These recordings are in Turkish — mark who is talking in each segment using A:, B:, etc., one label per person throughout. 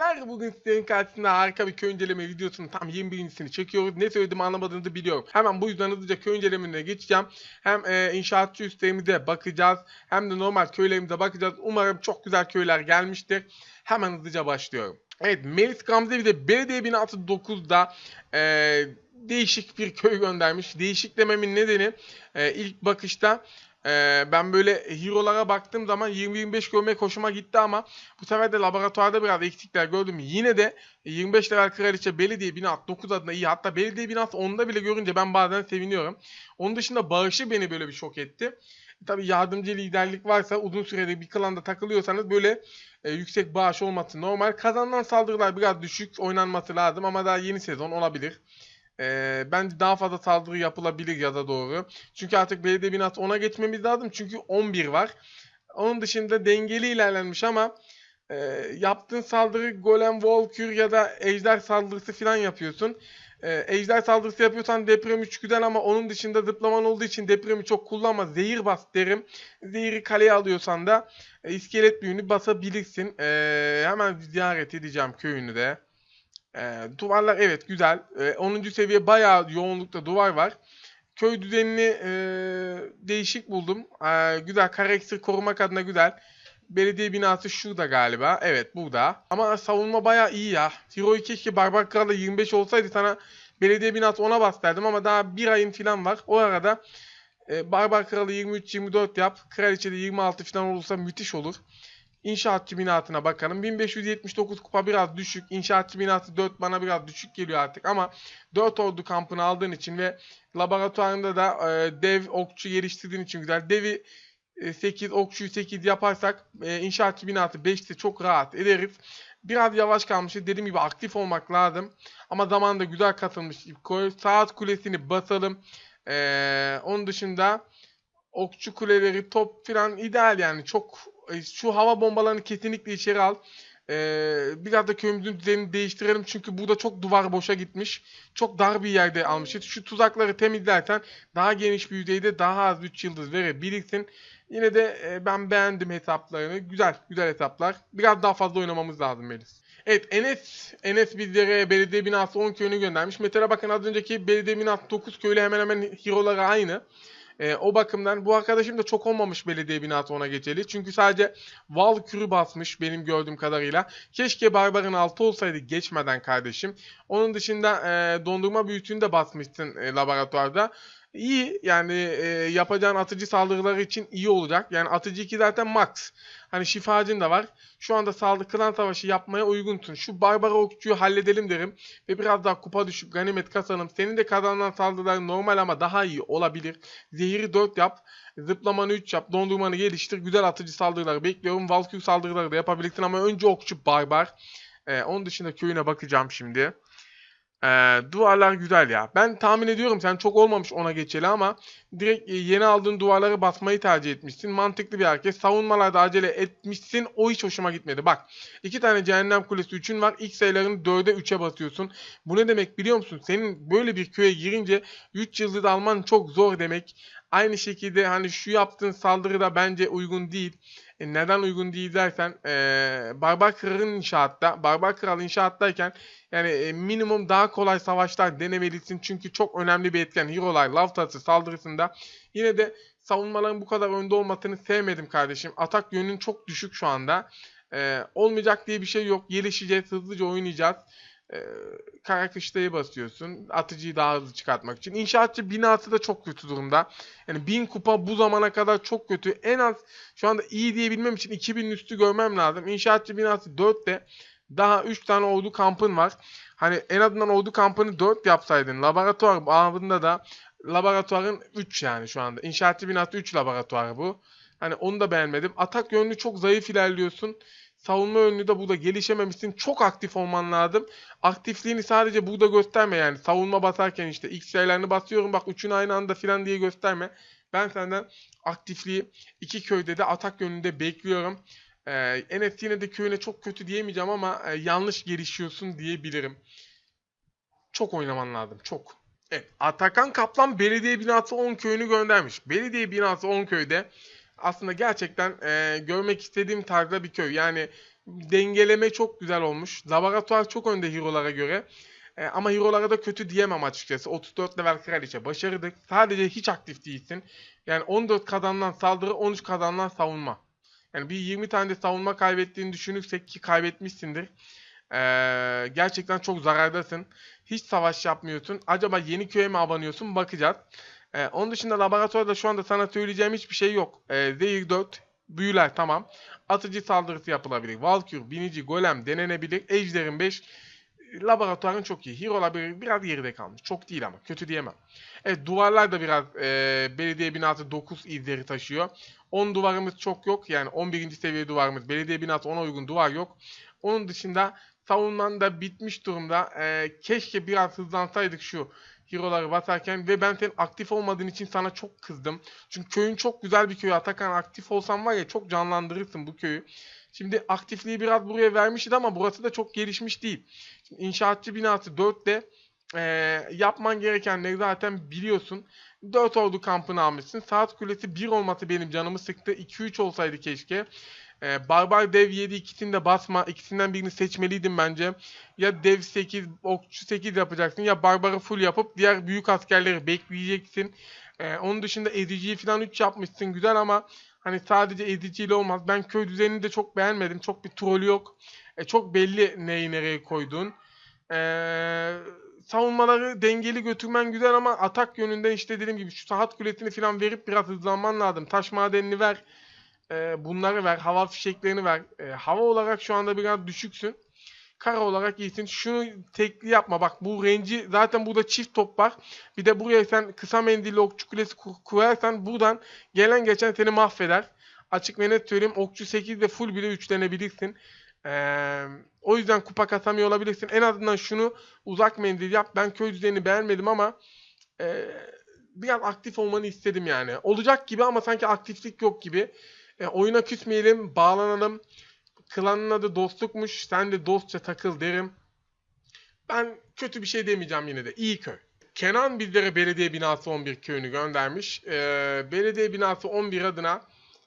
A: Beyler bugün sizlerin karşısında harika bir köy inceleme videosunun tam 21.sini çekiyoruz. Ne söylediğimi anlamadığınızı biliyorum. Hemen bu yüzden hızlıca köy incelemene geçeceğim. Hem e, inşaatçı üstlerimize bakacağız. Hem de normal köylerimize bakacağız. Umarım çok güzel köyler gelmiştir. Hemen hızlıca başlıyorum. Evet Melis Gamze bir de belediye binası 9'da e, değişik bir köy göndermiş. Değişik dememin nedeni e, ilk bakışta e, ben böyle hero'lara baktığım zaman 20-25 görmek hoşuma gitti ama bu sefer de laboratuvarda biraz eksikler gördüm. Yine de 25 level kraliçe belediye binası 9 adına iyi. Hatta belediye binası 10'da bile görünce ben bazen seviniyorum. Onun dışında bağışı beni böyle bir şok etti. Tabii yardımcı liderlik varsa uzun sürede bir klanda takılıyorsanız böyle e, yüksek bağış olması normal. Kazanılan saldırılar biraz düşük oynanması lazım ama daha yeni sezon olabilir. E, bence daha fazla saldırı yapılabilir yaza doğru. Çünkü artık belediye binası 10'a geçmemiz lazım. Çünkü 11 var. Onun dışında dengeli ilerlenmiş ama e, yaptığın saldırı golem, volkür ya da ejder saldırısı falan yapıyorsun. E, ejder saldırısı yapıyorsan deprem 3 güzel ama onun dışında zıplaman olduğu için depremi çok kullanma. Zehir bas derim. Zehiri kaleye alıyorsan da e, iskelet büyünü basabilirsin. E, hemen ziyaret edeceğim köyünü de. E, duvarlar evet güzel. E, 10. seviye bayağı yoğunlukta duvar var. Köy düzenini e, değişik buldum. E, güzel karakter korumak adına güzel. Belediye binası şurada galiba. Evet burada. Ama savunma bayağı iyi ya. Hero'yu keşke Barbar Kral'da 25 olsaydı sana belediye binası ona bas derdim ama daha bir ayın falan var. O arada e, Barbar Kralı 23-24 yap. Kraliçede 26 falan olursa müthiş olur. İnşaatçı binasına bakalım. 1579 kupa biraz düşük. İnşaatçı binası 4 bana biraz düşük geliyor artık ama 4 ordu kampını aldığın için ve laboratuvarında da e, dev okçu geliştirdiğin için güzel. Devi e, 8, okçuyu 8 yaparsak e, inşaatçı binası 5'te çok rahat ederiz. Biraz yavaş kalmış. Dediğim gibi aktif olmak lazım. Ama zamanında güzel katılmış. Saat kulesini basalım. E, onun dışında okçu kuleleri, top falan ideal yani. Çok e, şu hava bombalarını kesinlikle içeri al. Ee, biraz da köyümüzün düzenini değiştirelim çünkü burada çok duvar boşa gitmiş. Çok dar bir yerde almışız. Şu tuzakları temizlersen daha geniş bir yüzeyde daha az 3 yıldız verebilirsin. Yine de e, ben beğendim hesaplarını. Güzel, güzel hesaplar. Biraz daha fazla oynamamız lazım Melis. Evet Enes, Enes bizlere belediye binası 10 köyünü göndermiş. Mesela bakın az önceki belediye binası 9 köyle hemen hemen hero'ları aynı. E, o bakımdan bu arkadaşım da çok olmamış belediye binası ona geçeli. Çünkü sadece Valkür'ü basmış benim gördüğüm kadarıyla. Keşke Barbar'ın altı olsaydı geçmeden kardeşim. Onun dışında e, dondurma büyütüğünü de basmışsın e, laboratuvarda. İyi yani e, yapacağın atıcı saldırıları için iyi olacak. Yani atıcı 2 zaten max. Hani şifacın da var. Şu anda saldırı klan savaşı yapmaya uygunsun. Şu barbar okçuyu halledelim derim. Ve biraz daha kupa düşüp ganimet kasalım. Senin de kazanılan saldırılar normal ama daha iyi olabilir. Zehiri 4 yap. Zıplamanı 3 yap. Dondurmanı geliştir. Güzel atıcı saldırıları bekliyorum. Valkyrie saldırıları da yapabilirsin ama önce okçu barbar. Ee, onun dışında köyüne bakacağım şimdi. Ee, duvarlar güzel ya. Ben tahmin ediyorum sen çok olmamış ona geçeli ama direkt e, yeni aldığın duvarları basmayı tercih etmişsin. Mantıklı bir hareket. Savunmalarda acele etmişsin. O hiç hoşuma gitmedi. Bak iki tane cehennem kulesi 3'ün var. İlk sayılarını 4'e 3'e basıyorsun. Bu ne demek biliyor musun? Senin böyle bir köye girince 3 yıldız alman çok zor demek. Aynı şekilde hani şu yaptığın saldırı da bence uygun değil. E, neden uygun değil dersen e, Barbar Kral'ın inşaatta, Barbar Kral inşaattayken yani e, minimum daha kolay savaşlar denemelisin. Çünkü çok önemli bir etken. Hero'lar, Laftası saldırısında. Yine de savunmaların bu kadar önde olmasını sevmedim kardeşim. Atak yönün çok düşük şu anda. E, olmayacak diye bir şey yok. Gelişeceğiz, hızlıca oynayacağız. E, kara kışlayı basıyorsun. Atıcıyı daha hızlı çıkartmak için. İnşaatçı binası da çok kötü durumda. Yani 1000 kupa bu zamana kadar çok kötü. En az şu anda iyi diyebilmem için 2000 üstü görmem lazım. İnşaatçı binası 4'te daha 3 tane ordu kampın var. Hani en azından ordu kampını 4 yapsaydın. Laboratuvar bağında da laboratuvarın 3 yani şu anda. İnşaatçı binası 3 laboratuvar bu. Hani onu da beğenmedim. Atak yönlü çok zayıf ilerliyorsun. Savunma yönlü de burada gelişememişsin. Çok aktif olman lazım. Aktifliğini sadece burada gösterme yani. Savunma basarken işte X sayılarını basıyorum bak üçün aynı anda filan diye gösterme. Ben senden aktifliği iki köyde de atak yönünde bekliyorum. Ee, Enes yine de köyüne çok kötü diyemeyeceğim ama e, yanlış gelişiyorsun diyebilirim. Çok oynaman lazım. Çok. Evet. Atakan Kaplan belediye binası 10 köyünü göndermiş. Belediye binası 10 köyde aslında gerçekten e, görmek istediğim tarzda bir köy. Yani dengeleme çok güzel olmuş. Laboratuvar çok önde hero'lara göre. E, ama hero'lara da kötü diyemem açıkçası. 34 level kraliçe başarıdık. Sadece hiç aktif değilsin. Yani 14 kazanılan saldırı 13 kazanılan savunma. Yani bir 20 tane de savunma kaybettiğini düşünürsek ki kaybetmişsindir. Ee, gerçekten çok zarardasın. Hiç savaş yapmıyorsun. Acaba yeni köye mi abanıyorsun? Bakacağız. Ee, onun dışında laboratuvarda şu anda sana söyleyeceğim hiçbir şey yok. Ee, Zehir 4, büyüler tamam. Atıcı saldırısı yapılabilir. Valkür, binici, golem denenebilir. Ejder'in 5. Laboratuvarın çok iyi. Hero'lar bir, biraz geride kalmış. Çok değil ama. Kötü diyemem. Evet duvarlar da biraz e, belediye binası 9 izleri taşıyor. 10 duvarımız çok yok. Yani 11. seviye duvarımız. Belediye binası 10'a uygun duvar yok. Onun dışında savunman da bitmiş durumda. E, keşke biraz hızlansaydık şu hero'ları basarken ve ben senin aktif olmadığın için sana çok kızdım. Çünkü köyün çok güzel bir köyü. Atakan aktif olsan var ya çok canlandırırsın bu köyü. Şimdi aktifliği biraz buraya vermişti ama burası da çok gelişmiş değil. Şimdi inşaatçı binası 4'te e, yapman gerekenleri zaten biliyorsun. 4 ordu kampını almışsın. Saat kulesi 1 olması benim canımı sıktı. 2-3 olsaydı keşke. Ee, Barbar Dev 7 ikisini de basma. İkisinden birini seçmeliydim bence. Ya Dev 8, Okçu 8 yapacaksın ya Barbar'ı full yapıp diğer büyük askerleri bekleyeceksin. Ee, onun dışında eziciyi falan 3 yapmışsın güzel ama hani sadece eziciyle olmaz. Ben köy düzenini de çok beğenmedim. Çok bir troll yok. E, çok belli neyi nereye koyduğun. Eee savunmaları dengeli götürmen güzel ama atak yönünden işte dediğim gibi şu saat kulesini falan verip biraz hızlanman lazım. Taş madenini ver. E, bunları ver. Hava fişeklerini ver. E, hava olarak şu anda biraz düşüksün. Kara olarak iyisin. Şunu tekli yapma. Bak bu range'i zaten burada çift top var. Bir de buraya sen kısa mendilli okçu kulesi kurarsan buradan gelen geçen seni mahveder. Açık ve net söyleyeyim. Okçu 8 de full bile üçlenebilirsin. Ee, o yüzden kupa kasamıyor olabilirsin. En azından şunu uzak mendil yap. Ben köy düzenini beğenmedim ama e, biraz aktif olmanı istedim yani. Olacak gibi ama sanki aktiflik yok gibi. E, oyuna küsmeyelim, bağlanalım. Klanın adı dostlukmuş. Sen de dostça takıl derim. Ben kötü bir şey demeyeceğim yine de. İyi köy. Kenan bizlere belediye binası 11 köyünü göndermiş. Ee, belediye binası 11 adına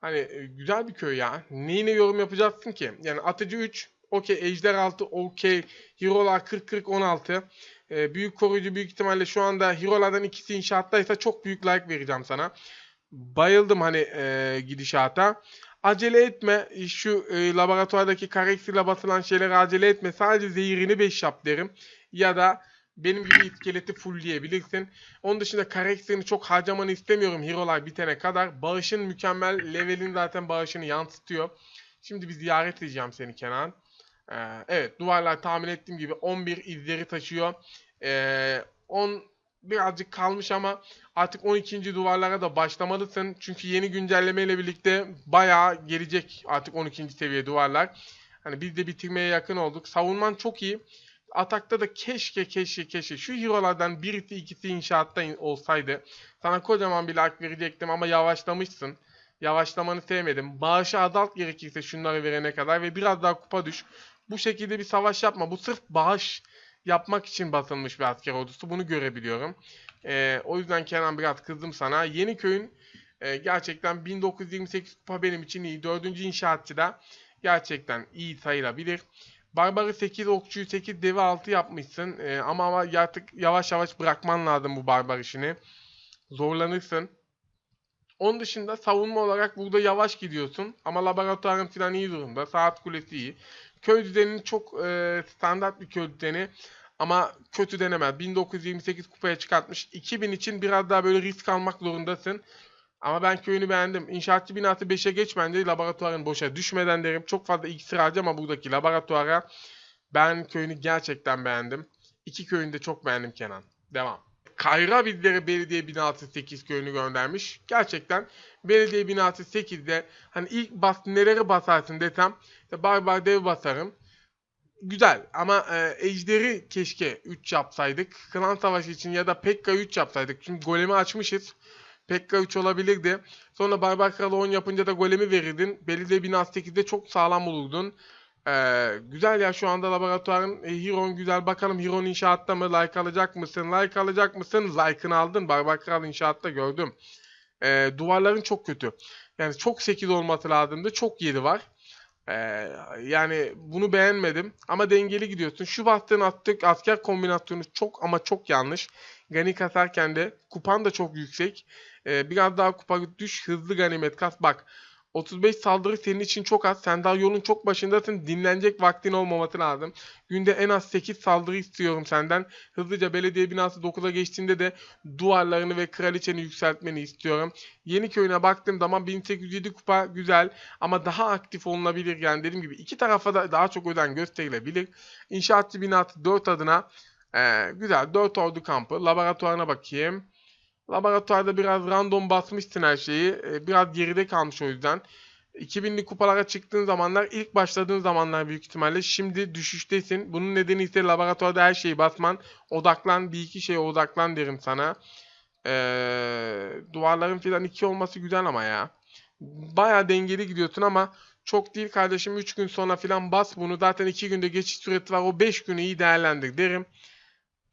A: hani e, güzel bir köy ya. Neyine yorum yapacaksın ki? Yani atıcı 3, okey. Ejder 6, okey. Hero'lar 40-40-16. Ee, büyük koruyucu büyük ihtimalle şu anda hero'lardan ikisi inşaattaysa çok büyük like vereceğim sana. Bayıldım hani e, gidişata. Acele etme. Şu e, laboratuvardaki kareksiyle basılan şeyleri acele etme. Sadece zehirini 5 yap derim. Ya da benim gibi iskeleti fullleyebilirsin. Onun dışında karakterini çok harcamanı istemiyorum hero'lar bitene kadar. Bağışın mükemmel. Level'in zaten bağışını yansıtıyor. Şimdi bir ziyaret edeceğim seni Kenan. Ee, evet duvarlar tahmin ettiğim gibi 11 izleri taşıyor. Ee, 10 birazcık kalmış ama artık 12. duvarlara da başlamalısın. Çünkü yeni güncelleme ile birlikte bayağı gelecek artık 12. seviye duvarlar. Hani biz de bitirmeye yakın olduk. Savunman çok iyi. Atakta da keşke keşke keşke şu hero'lardan birisi ikisi inşaatta olsaydı. Sana kocaman bir like verecektim ama yavaşlamışsın. Yavaşlamanı sevmedim. Bağışı azalt gerekirse şunları verene kadar ve biraz daha kupa düş. Bu şekilde bir savaş yapma. Bu sırf bağış yapmak için basılmış bir asker ordusu. Bunu görebiliyorum. Ee, o yüzden Kenan biraz kızdım sana. Yeni köyün e, gerçekten 1928 kupa benim için iyi. Dördüncü inşaatçı da gerçekten iyi sayılabilir. Barbarı 8, okçuyu 8, devi 6 yapmışsın. Ee, ama, ama artık yavaş yavaş bırakman lazım bu barbar işini. Zorlanırsın. Onun dışında savunma olarak burada yavaş gidiyorsun. Ama laboratuvarın falan iyi durumda. Saat kulesi iyi. Köy düzeninin çok e, standart bir köy düzeni. Ama kötü denemez. 1928 kupaya çıkartmış. 2000 için biraz daha böyle risk almak zorundasın. Ama ben köyünü beğendim. İnşaatçı binası 5'e geç laboratuvarın boşa düşmeden derim. Çok fazla iksir harcama buradaki laboratuvara. Ben köyünü gerçekten beğendim. İki köyünü de çok beğendim Kenan. Devam. Kayra bizlere belediye binası 8 köyünü göndermiş. Gerçekten belediye binası 8'de hani ilk bas neleri basarsın desem işte barbar dev basarım. Güzel ama e, ejderi keşke 3 yapsaydık. Klan savaşı için ya da Pekka 3 yapsaydık. Çünkü golemi açmışız. Pekka 3 olabilirdi. Sonra Barbar Kralı 10 yapınca da golemi verirdin. Belediye binası 8'de çok sağlam olurdun. Ee, güzel ya şu anda laboratuvarın e, Hiron güzel. Bakalım Hiron inşaatta mı? Like alacak mısın? Like alacak mısın? Like'ını aldın. Barbar Kral inşaatta gördüm. Ee, duvarların çok kötü. Yani çok 8 olması lazımdı. Çok 7 var. Ee, yani bunu beğenmedim ama dengeli gidiyorsun. Şu bastığın attık asker kombinasyonu çok ama çok yanlış. Gani kasarken de kupan da çok yüksek. Ee, biraz daha kupa düş hızlı ganimet kas. Bak 35 saldırı senin için çok az. Sen daha yolun çok başındasın. Dinlenecek vaktin olmaması lazım. Günde en az 8 saldırı istiyorum senden. Hızlıca belediye binası 9'a geçtiğinde de duvarlarını ve kraliçeni yükseltmeni istiyorum. Yeni köyüne baktığım zaman 1807 kupa güzel ama daha aktif olunabilir. Yani dediğim gibi iki tarafa da daha çok özen gösterilebilir. İnşaatçı binası 4 adına ee, güzel 4 ordu kampı. Laboratuvarına bakayım. Laboratuvarda biraz random basmışsın her şeyi. Ee, biraz geride kalmış o yüzden. 2000'li kupalara çıktığın zamanlar ilk başladığın zamanlar büyük ihtimalle şimdi düşüştesin. Bunun nedeni ise laboratuvarda her şeyi basman. Odaklan bir iki şeye odaklan derim sana. Ee, duvarların filan iki olması güzel ama ya. Baya dengeli gidiyorsun ama çok değil kardeşim 3 gün sonra filan bas bunu. Zaten 2 günde geçiş süresi var. O 5 günü iyi değerlendir derim.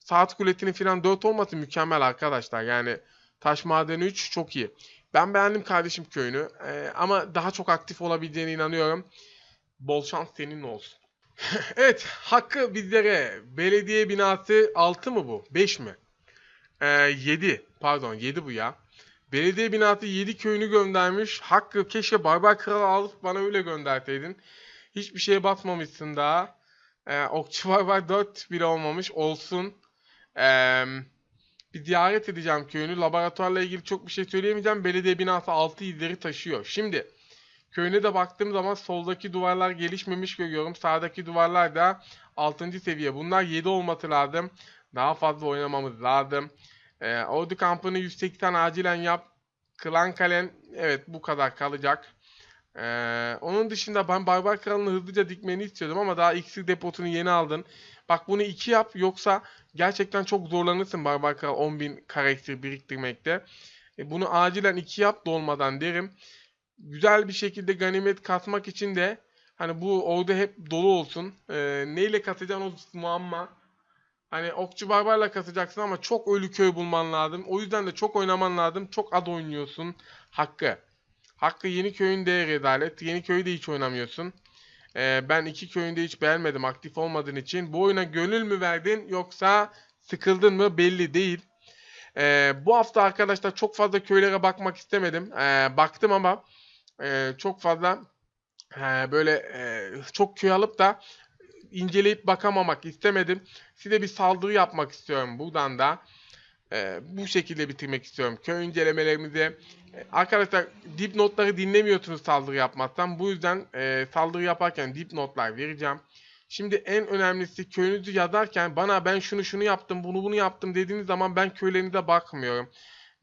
A: Saat kuletini filan 4 olması mükemmel arkadaşlar. Yani taş madeni 3 çok iyi. Ben beğendim kardeşim köyünü. Ee, ama daha çok aktif olabileceğine inanıyorum. Bol şans senin olsun. evet hakkı bizlere. Belediye binası 6 mı bu? 5 mi? Ee, 7. Pardon 7 bu ya. Belediye binası 7 köyünü göndermiş. Hakkı keşke Barbar Kralı alıp bana öyle gönderseydin. Hiçbir şeye basmamışsın daha. Ee, Okçu Barbar 4 bile olmamış. Olsun. Ee, bir ziyaret edeceğim köyünü. Laboratuvarla ilgili çok bir şey söyleyemeyeceğim. Belediye binası 6 izleri taşıyor. Şimdi köyüne de baktığım zaman soldaki duvarlar gelişmemiş görüyorum. Sağdaki duvarlar da 6. seviye. Bunlar 7 olması lazım. Daha fazla oynamamız lazım. Ee, ordu kampını 180 acilen yap. Klan kalen evet bu kadar kalacak. Ee, onun dışında ben Barbar Kralı'nı hızlıca dikmeni istiyordum ama daha iksir deposunu yeni aldın. Bak bunu 2 yap yoksa gerçekten çok zorlanırsın Barbar Kral 10.000 karakter biriktirmekte. E, bunu acilen 2 yap dolmadan derim. Güzel bir şekilde ganimet kasmak için de hani bu orada hep dolu olsun. E, neyle katacaksın o muamma. Hani okçu barbarla katacaksın ama çok ölü köy bulman lazım. O yüzden de çok oynaman lazım. Çok ad oynuyorsun. Hakkı. Hakkı yeni köyün de rezalet. Yeni köyü de hiç oynamıyorsun. Ee, ben iki köyünde hiç beğenmedim aktif olmadığın için. Bu oyuna gönül mü verdin yoksa sıkıldın mı belli değil. Ee, bu hafta arkadaşlar çok fazla köylere bakmak istemedim. Ee, baktım ama e, çok fazla e, böyle e, çok köy alıp da inceleyip bakamamak istemedim. Size bir saldırı yapmak istiyorum buradan da. E, bu şekilde bitirmek istiyorum. Köy incelemelerimizi Arkadaşlar dipnotları dinlemiyorsunuz saldırı yapmazsam. Bu yüzden e, saldırı yaparken dipnotlar vereceğim. Şimdi en önemlisi köyünüzü yazarken bana ben şunu şunu yaptım, bunu bunu yaptım dediğiniz zaman ben köylerinize bakmıyorum.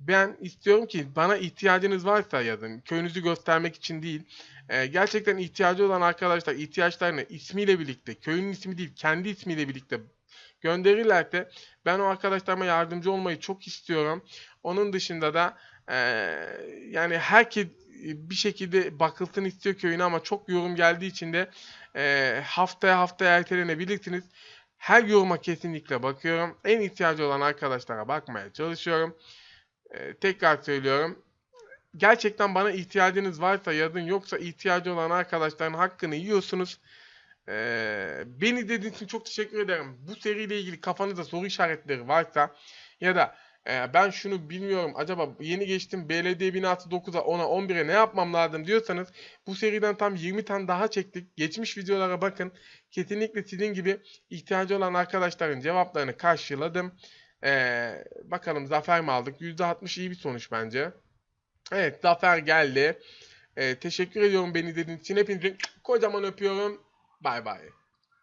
A: Ben istiyorum ki bana ihtiyacınız varsa yazın. Köyünüzü göstermek için değil. Ee, gerçekten ihtiyacı olan arkadaşlar ihtiyaçlarını ismiyle birlikte, köyün ismi değil kendi ismiyle birlikte gönderirlerse ben o arkadaşlarıma yardımcı olmayı çok istiyorum. Onun dışında da ee, yani herkes bir şekilde bakılsın istiyor köyüne ama çok yorum geldiği için de e, haftaya haftaya ertelenebilirsiniz. Her yoruma kesinlikle bakıyorum. En ihtiyacı olan arkadaşlara bakmaya çalışıyorum. E, tekrar söylüyorum. Gerçekten bana ihtiyacınız varsa yazın yoksa ihtiyacı olan arkadaşların hakkını yiyorsunuz. Beni dediğiniz için çok teşekkür ederim. Bu seriyle ilgili kafanızda soru işaretleri varsa ya da ee, ben şunu bilmiyorum acaba yeni geçtim belediye binası 9'a 10'a 11'e ne yapmam lazım diyorsanız bu seriden tam 20 tane daha çektik. Geçmiş videolara bakın. Kesinlikle sizin gibi ihtiyacı olan arkadaşların cevaplarını karşıladım. Ee, bakalım zafer mi aldık? %60 iyi bir sonuç bence. Evet zafer geldi. Ee, teşekkür ediyorum beni dediğiniz için. Hepinizi kocaman öpüyorum. Bye-bye.